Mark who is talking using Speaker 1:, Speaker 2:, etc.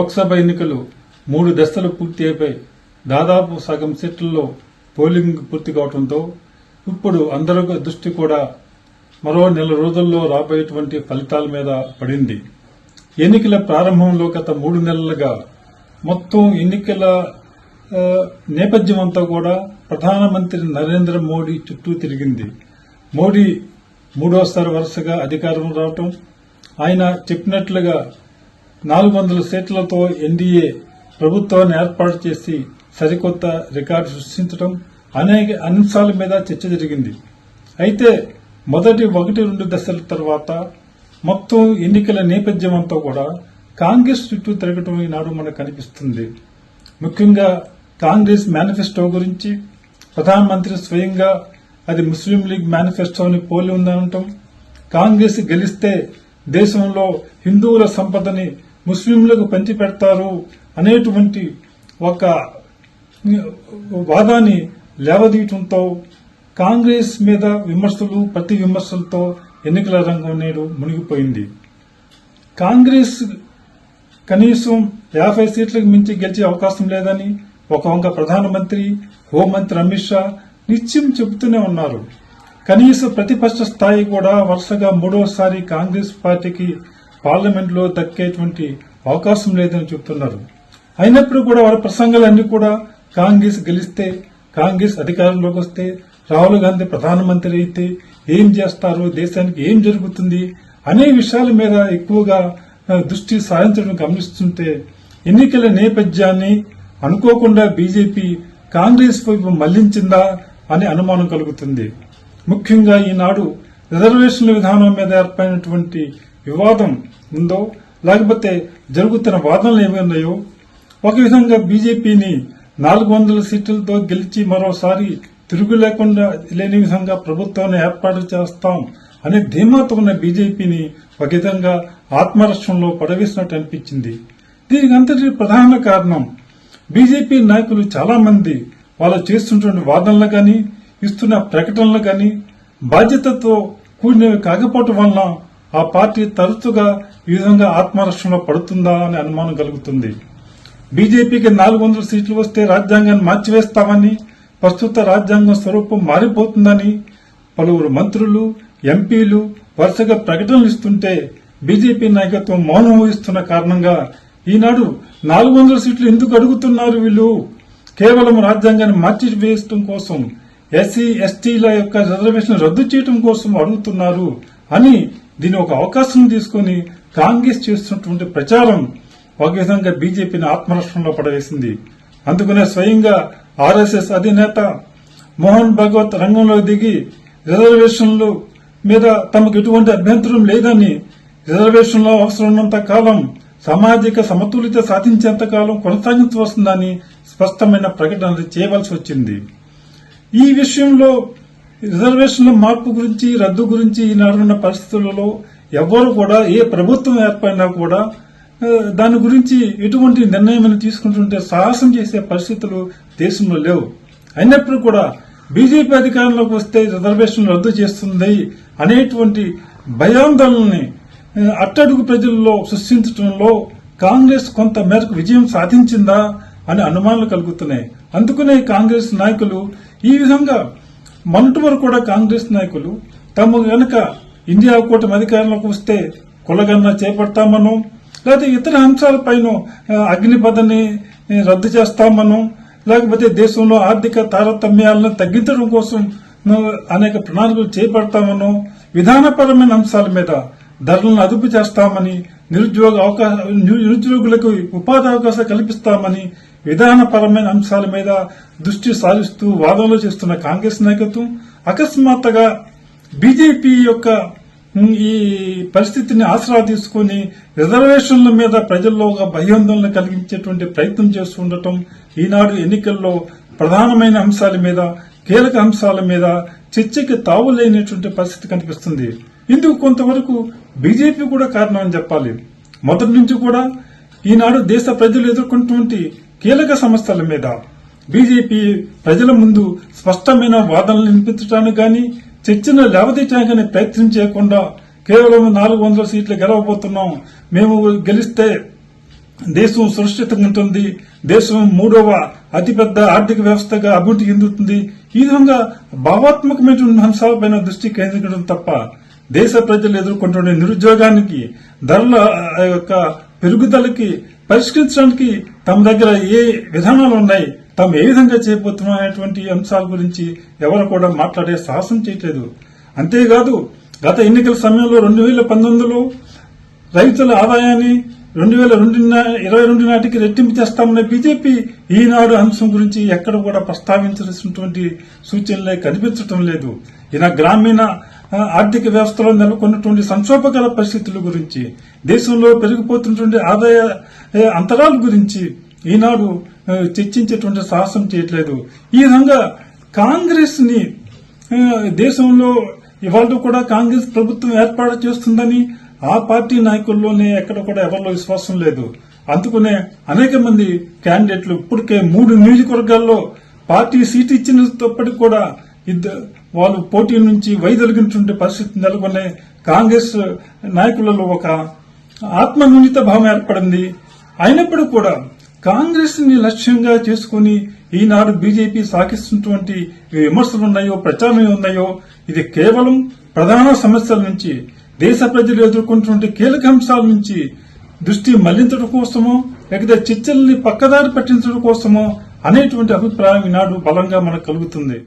Speaker 1: లోక్సభ ఎన్నికలు మూడు దశలు పూర్తి అయిపోయి దాదాపు సగం సీట్లలో పోలింగ్ పూర్తి కావడంతో ఇప్పుడు అందరి దృష్టి కూడా మరో నెల రోజుల్లో రాబోయేటువంటి ఫలితాల మీద పడింది. ఎన్నికల ప్రారంభంలో గత మూడు నెలలుగా మొత్తం ఎన్నికల నేపథ్యం అంతా కూడా ప్రధానమంత్రి నరేంద్ర మోడీ చుట్టూ తిరిగింది. మోడీ మూడోసారి వరుసగా అధికారం రావటం ఆయన చెప్పినట్లుగా నాలుగు వందల సీట్లతో ఎన్డీఏ ప్రభుత్వాన్ని ఏర్పాటు చేసి సరికొత్త రికార్డు సృష్టించడం అనేక అంశాల మీద చర్చ జరిగింది. అయితే మొదటి ఒకటి రెండు దశల తర్వాత మొత్తం ఎన్నికల నేపథ్యం అంతా కూడా కాంగ్రెస్ చుట్టూ తిరగటం ఈనాడు మనకు కనిపిస్తుంది. ముఖ్యంగా కాంగ్రెస్ మేనిఫెస్టో గురించి ప్రధానమంత్రి స్వయంగా అది ముస్లిం లీగ్ మేనిఫెస్టోని పోలి ఉందనటం కాంగ్రెస్ గెలిస్తే దేశంలో హిందువుల సంపదని ముస్లింలకు పంచిపెడతారు అనేటువంటి ఒక వాదాన్ని లేవదీయటంతో కాంగ్రెస్ మీద విమర్శలు ప్రతి విమర్శలతో ఎన్నికల రంగం నేడు మునిగిపోయింది. కాంగ్రెస్ కనీసం యాభై సీట్లకు మించి గెలిచే అవకాశం లేదని ఒక వంక ప్రధానమంత్రి హోంమంత్రి అమిత్ షా నిత్యం చెబుతూనే ఉన్నారు. కనీస ప్రతిపక్ష స్థాయి కూడా వరుసగా మూడోసారి కాంగ్రెస్ పార్టీకి పార్లమెంట్లో దక్కేటువంటి అవకాశం లేదని చెబుతున్నారు అయినప్పుడు కూడా వాళ్ళ ప్రసంగాలన్నీ కూడా కాంగ్రెస్ గెలిస్తే కాంగ్రెస్ అధికారంలోకి వస్తే రాహుల్ గాంధీ ప్రధానమంత్రి అయితే ఏం చేస్తారు దేశానికి ఏం జరుగుతుంది అనే విషయాల మీద ఎక్కువగా దృష్టి సాధించడం గమనిస్తుంటే ఎన్నికల నేపథ్యాన్ని అనుకోకుండా బీజేపీ కాంగ్రెస్ వైపు మళ్ళించిందా అనే అనుమానం కలుగుతుంది. ముఖ్యంగా ఈనాడు రిజర్వేషన్ల విధానం మీద ఏర్పడినటువంటి వివాదం ఉందో లేకపోతే జరుగుతున్న వాదనలు ఏమి ఉన్నాయో ఒక విధంగా బీజేపీని నాలుగు వందల సీట్లతో గెలిచి మరోసారి తిరుగు లేకుండా లేని విధంగా ప్రభుత్వాన్ని ఏర్పాటు చేస్తాం అనే ధీమాతో ఉన్న బీజేపీని ఒక విధంగా ఆత్మరక్షణలో పడవేసినట్టు అనిపించింది. దీనికి అంతటి ప్రధాన కారణం బీజేపీ నాయకులు చాలా మంది వాళ్ళు చేస్తున్నటువంటి వాదనలు కానీ ఇస్తున్న ప్రకటనలు కానీ బాధ్యతతో కూడినవి కాకపోవటం వలన ఆ పార్టీ తరచుగా ఈ విధంగా ఆత్మరక్షణలో పడుతుందా అనే అనుమానం కలుగుతుంది. బీజేపీకి నాలుగు వందల సీట్లు వస్తే రాజ్యాంగాన్ని మార్చివేస్తామని ప్రస్తుత రాజ్యాంగం స్వరూపం మారిపోతుందని పలువురు మంత్రులు ఎంపీలు వరుసగా ప్రకటనలు ఇస్తుంటే బీజేపీ నాయకత్వం మౌనం వహిస్తున్న కారణంగా ఈనాడు నాలుగు వందల సీట్లు ఎందుకు అడుగుతున్నారు వీళ్ళు? కేవలం రాజ్యాంగాన్ని మార్చి వేయడం కోసం ఎస్సీ ఎస్టీల యొక్క రిజర్వేషన్ రద్దు చేయడం కోసం అడుగుతున్నారు అని దీని ఒక అవకాశం తీసుకుని కాంగ్రెస్ చేస్తున్నటువంటి ప్రచారం ఒక విధంగా బీజేపీని ఆత్మరక్షణలో పడవేసింది. అందుకనే స్వయంగా ఆర్ఎస్ఎస్ అధినేత మోహన్ భగవత్ రంగంలో దిగి రిజర్వేషన్లు మీద తమకు ఎటువంటి అభ్యంతరం లేదని రిజర్వేషన్లో అవసరం ఉన్నంత కాలం సామాజిక సమతుల్యత సాధించేంత కాలం కొనసాగించవస్తుందని స్పష్టమైన ప్రకటనలు చేయవలసి వచ్చింది. ఈ విషయంలో రిజర్వేషన్ల మార్పు గురించి రద్దు గురించి ఈనాడున్న పరిస్థితులలో ఎవ్వరు కూడా ఏ ప్రభుత్వం ఏర్పడినా కూడా దాని గురించి ఎటువంటి నిర్ణయం తీసుకుంటుంటే సాహసం చేసే పరిస్థితులు దేశంలో లేవు. అయినప్పుడు కూడా బీజేపీ అధికారంలోకి వస్తే రిజర్వేషన్ రద్దు చేస్తుంది అనేటువంటి భయాందోళనని అట్టడుగు ప్రజల్లో సృష్టించడంలో కాంగ్రెస్ కొంత మేరకు విజయం సాధించిందా అనే అనుమానాలు కలుగుతున్నాయి. అందుకనే కాంగ్రెస్ నాయకులు ఈ విధంగా మొన్నటి వరకు కూడా కాంగ్రెస్ నాయకులు. తమ గనక ఇండియా కూటమి అధికారంలోకి వస్తే కులగన్న చేపడతామనో లేదా ఇతర అంశాలపైన ఆ, అగ్నిపథని రద్దు చేస్తామనో లేకపోతే దేశంలో ఆర్థిక తారతమ్యాలను తగ్గించడం కోసం అనేక ప్రణాళికలు చేపడతామనో విధానపరమైన అంశాల మీద ధరలను అదుపు చేస్తామని నిరుద్యోగ అవకాశ నిరుద్యోగులకు ఉపాధి అవకాశాలు కల్పిస్తామని విధానపరమైన అంశాల మీద దృష్టి సారిస్తూ వాదనలు చేస్తున్న కాంగ్రెస్ నాయకత్వం అకస్మాత్తుగా బీజేపీ యొక్క ఈ పరిస్థితిని ఆసరా తీసుకుని రిజర్వేషన్ల మీద ప్రజల్లో ఒక భయాందోళన కలిగించేటువంటి ప్రయత్నం చేస్తుండటం ఈనాడు ఎన్నికల్లో ప్రధానమైన అంశాల మీద కీలక అంశాల మీద చర్చకి తావులేనటువంటి పరిస్థితి కనిపిస్తుంది. ఇందుకు కొంతవరకు బీజేపీ కూడా కారణం అని చెప్పాలి. మొదటి నుంచి కూడా ఈనాడు దేశ ప్రజలు ఎదుర్కొంటున్నటువంటి కీలక సమస్యల మీద బీజేపీ ప్రజల ముందు స్పష్టమైన వాదనలు వినిపించడానికి గాని చర్చను లేవదీయడానికి ప్రయత్నం చేయకుండా కేవలం నాలుగు వందల సీట్లు గెలవబోతున్నాం. మేము గెలిస్తే దేశం సురక్షితంగా ఉంటుంది. దేశం మూడవ అతిపెద్ద ఆర్థిక వ్యవస్థగా అభివృద్ధి చెందుతుంది ఈ విధంగా భావాత్మకమైనటువంటి అంశాలపైన దృష్టి కేంద్రీకరించడం తప్ప దేశ ప్రజలు ఎదుర్కొంటున్న నిరుద్యోగానికి ధరల ఆ, యొక్క పెరుగుదలకి పరిష్కరించడానికి తమ దగ్గర ఏ విధానాలు ఉన్నాయి తాము ఏ విధంగా చేయబోతున్నాం అంశాల గురించి ఎవరు కూడా మాట్లాడే సాహసం చేయట్లేదు. అంతేకాదు గత ఎన్నికల సమయంలో రెండు వేల పంతొమ్మిదిలో రైతుల ఆదాయాన్ని రెండు వేల రెండు ఇరవై రెండు నాటికి రెట్టింపు చేస్తామనే బీజేపీ ఈనాడు అంశం గురించి ఎక్కడ కూడా ప్రస్తావించాల్సినటువంటి సూచనలే కనిపించటం లేదు. ఈయన గ్రామీణ ఆర్థిక వ్యవస్థలో నెలకొన్నటువంటి సంక్షోభకర పరిస్థితుల గురించి దేశంలో పెరిగిపోతున్నటువంటి ఆదాయ అంతరాల గురించి ఈనాడు చర్చించేటువంటి సాహసం చేయట్లేదు. ఈ విధంగా కాంగ్రెస్ని దేశంలో ఇవాళ కూడా కాంగ్రెస్ ప్రభుత్వం ఏర్పాటు చేస్తుందని ఆ పార్టీ నాయకుల్లోనే ఎక్కడ కూడా ఎవరిలో విశ్వాసం లేదు. అందుకనే అనేక మంది క్యాండిడేట్లు ఇప్పటికే మూడు నియోజకవర్గాల్లో పార్టీ సీట్ ఇచ్చినప్పటికీ కూడా ఇద్దరు వాళ్ళు పోటీ నుంచి వైదొలిగినటువంటి పరిస్థితి నెలకొనే కాంగ్రెస్ నాయకులలో ఒక ఆత్మన్యూనిత భావం ఏర్పడింది. అయినప్పటికీ కూడా కాంగ్రెస్ని లక్ష్యంగా చేసుకుని ఈనాడు బీజేపీ సాగిస్తున్నటువంటి విమర్శలు ఉన్నాయో ప్రచారం ఉన్నాయో ఇది కేవలం ప్రధాన సమస్యల నుంచి దేశ ప్రజలు ఎదుర్కొంటున్న కీలక అంశాల నుంచి దృష్టి మళ్ళించడం కోసమో లేకపోతే చర్చల్ని పక్కదారి పట్టించడం కోసమో అనేటువంటి అభిప్రాయం ఈనాడు బలంగా మనకు కలుగుతుంది.